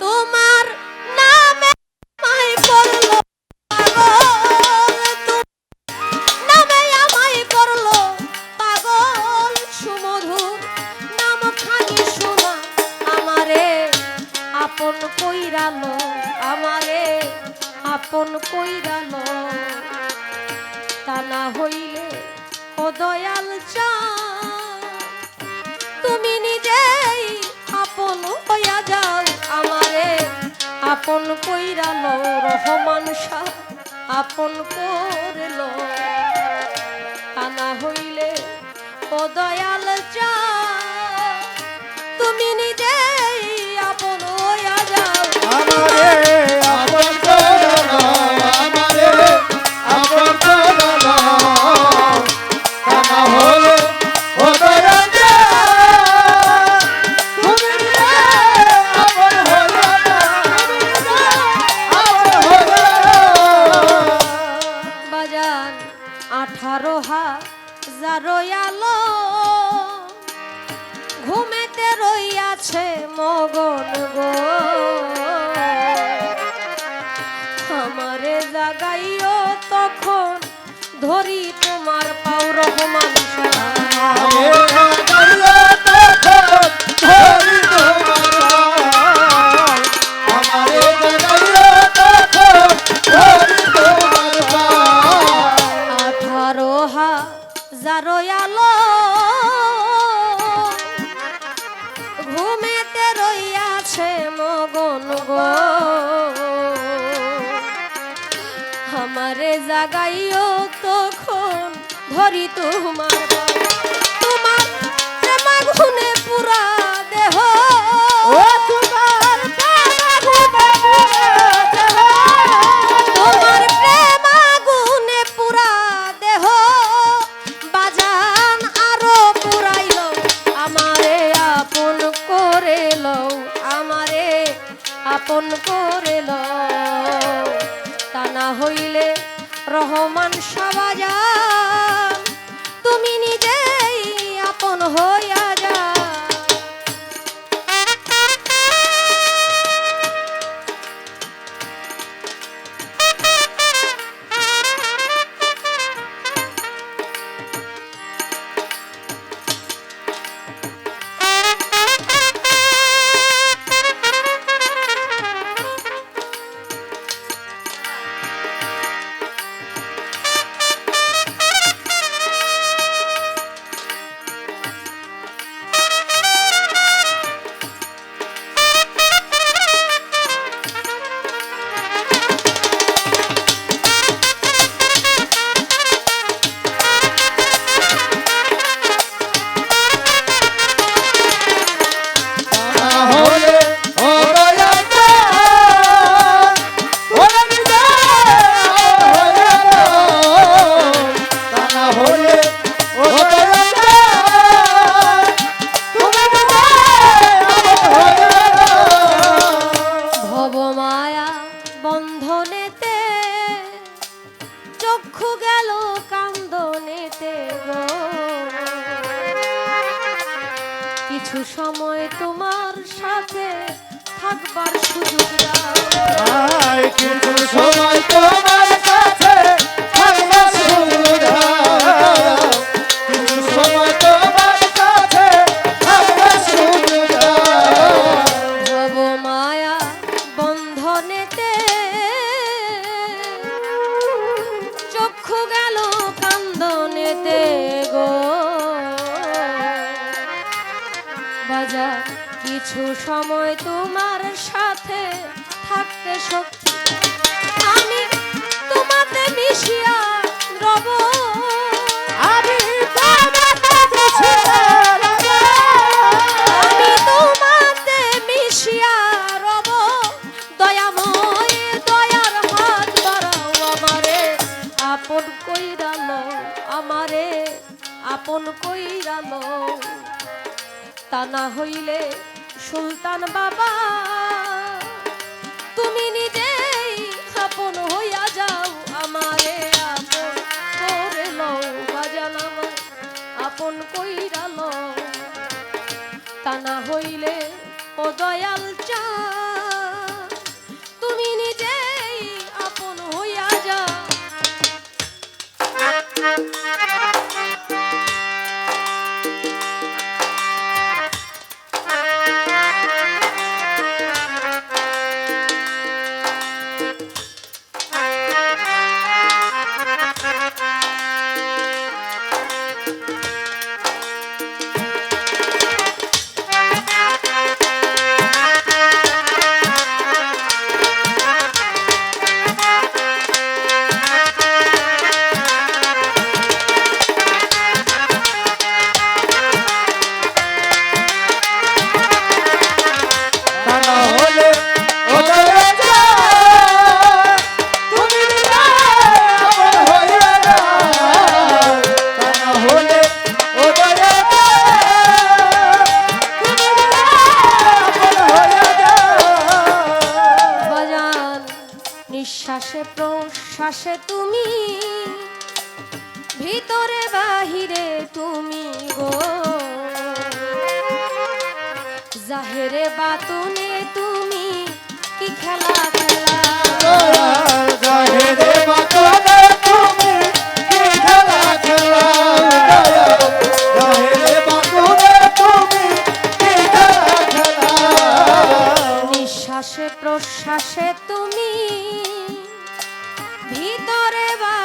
তোমার নামে আমায় করল পাগল। নামে আমায় সুমধুর নাম খানি আমারে। আপন কইরালো আমারে। আপন কইরালো। তা না হইলে ও চা, তুমি নিজেই আপন কইরা কইরালো রহমান শাহ আপন করল। না হইলে ও দয়াল আলো ঘুমেতে রইয়াছে মগন গো। আমারে জাগাইও তখন ধরি তোমার পাও জাগাইও তখন ধরি তোমার। তোমার প্রেমা গুনে পুরা দেহ। তোমার প্রেম রহমান সাবাজান থাকবার সুযোগ দাও কিছু সময় তোমার কাছে থাকবার সুযোগ দাও। কিছু সময় তোমার থাকতে শক্তি। আমি তোমাতে মিশিয়া রব। আমি তোমাকে বুঝে রাখব। আমি তোমাতে মিশিয়া রব। দয়াময় দয়ার হাত বাড়াও আমারে। আপন কইরালো আমারে। আপন কইরালো তা না হইলে সুলতান বাবা নিঃশ্বাসে প্রশ্বাসে তুমি ভিতরে বাহিরে তুমি গো। জাহেরে বাতুনে তুমি কি খেলা খেলা? জাহেরে বাতনে তুমি কি খেলা খেলা? জাহেরে বাতনে তুমি কি খেলা খেলা? নিঃশ্বাসে প্রশ্বাসে তুমি ভিতরে বা